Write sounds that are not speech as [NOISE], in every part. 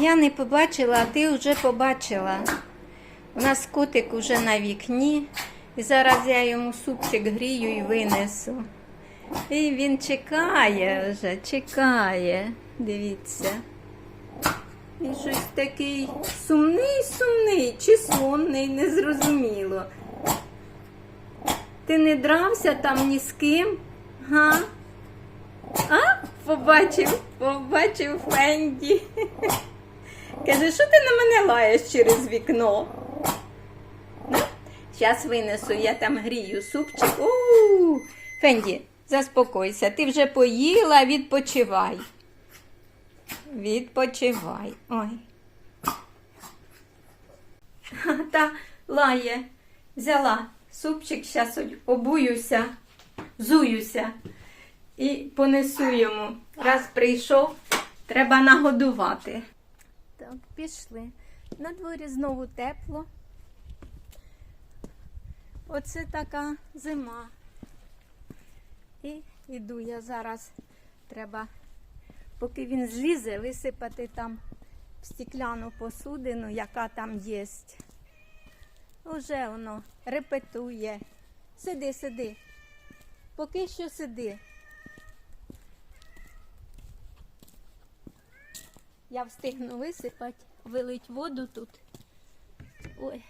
Я не побачила, а ти вже побачила. У нас котик уже на вікні. І зараз я йому супчик грію і винесу. І він чекає вже, чекає. Дивіться. Він щось такий сумний, сумний чи сонний, незрозуміло. Ти не дрався там ні з ким? Га? А? Побачив, побачив Фенді. [LAUGHS] Каже, що ти на мене лаєш через вікно? Ну, Зараз винесу, я там грію супчик. У, Фенді, заспокойся, ти вже поїла, відпочивай. Відпочивай. Ой. [LAUGHS] Та лає, взяла супчик, зараз обуюся, зуюся і понесу йому. Раз прийшов, треба нагодувати. Пішли. На дворі знову тепло. Оце така зима. І йду я зараз. Треба, поки він злізе, висипати там в стікляну посудину, яка там є. Уже воно репетує. Сиди, сиди. Поки що сиди. Я встигну висипати, вилить воду тут. Ой.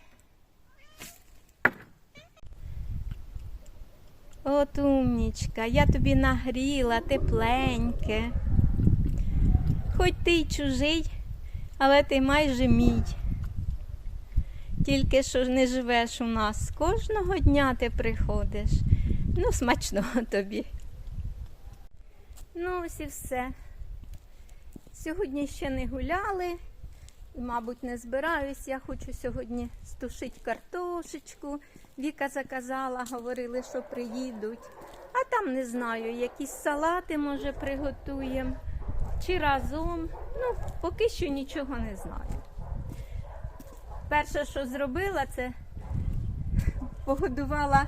От умнічка, я тобі нагріла тепленьке. Хоч ти й чужий, але ти майже мій. Тільки що ж не живеш у нас. Кожного дня ти приходиш. Ну, смачного тобі. Ну, ось і все. Сьогодні ще не гуляли мабуть, не збираюсь. Я хочу сьогодні стушити картошечку. Віка заказала, говорили, що приїдуть. А там не знаю, якісь салати, може, приготуємо. Чи разом. Ну, поки що нічого не знаю. Перше, що зробила, це погодувала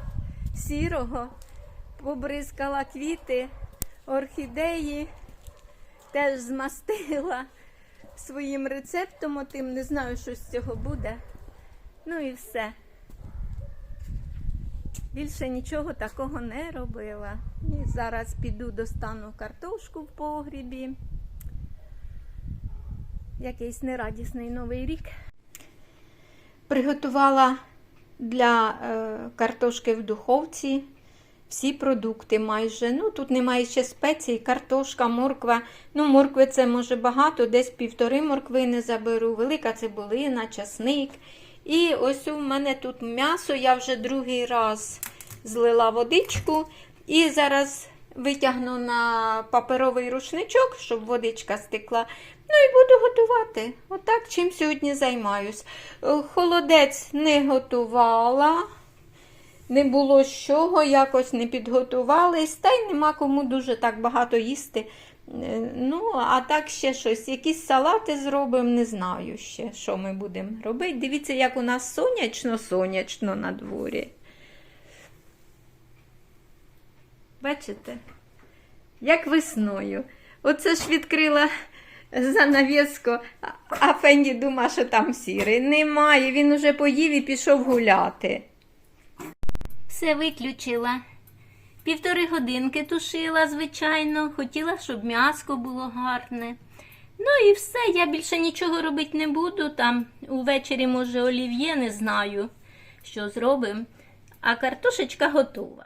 сірого, побризкала квіти, орхідеї теж змастила своїм рецептом, отим не знаю, що з цього буде. Ну і все. Більше нічого такого не робила. І зараз піду достану картошку в погрібі. Якийсь нерадісний новий рік. Приготувала для е, картошки в духовці всі продукти майже. Ну, тут немає ще спецій, картошка, морква. Ну, моркви це може багато, десь півтори моркви не заберу, велика цибулина, часник. І ось у мене тут м'ясо, я вже другий раз злила водичку. І зараз витягну на паперовий рушничок, щоб водичка стекла. Ну і буду готувати. Отак чим сьогодні займаюсь. Е, Холодець не готувала не було з чого, якось не підготувались, та й нема кому дуже так багато їсти. Е, Ну, а так ще щось, якісь салати зробимо, не знаю ще, що ми будемо робити. Дивіться, як у нас сонячно-сонячно на дворі. Бачите? Як весною. Оце ж відкрила занавіску, а- а Фенді думає, що там сірий. Немає, він уже поїв і пішов гуляти. Все виключила. Півтори годинки тушила, звичайно. Хотіла, щоб м'яско було гарне. Ну і все, я більше нічого робити не буду. Там увечері, може, олів'є, не знаю, що зробимо. А картошечка готова.